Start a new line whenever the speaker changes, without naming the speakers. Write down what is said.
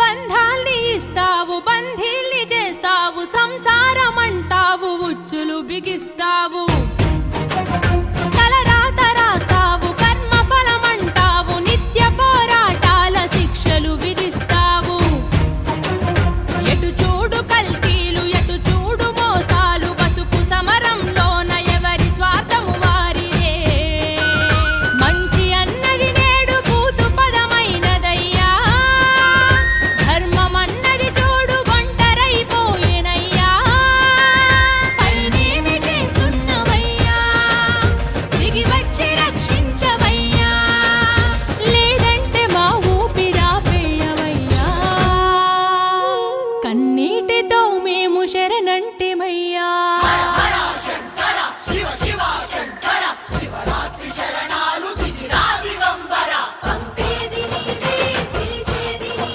బంధాల్ని ఇస్తావు బంధీల్ని చేస్తావు సంసారం అంటావు ఉచ్చులు బిగిస్తావు. కన్నీటితో మేము శరణంటిమయ్యా.
శివ శివ శంకర శివరాత్రి శరణ.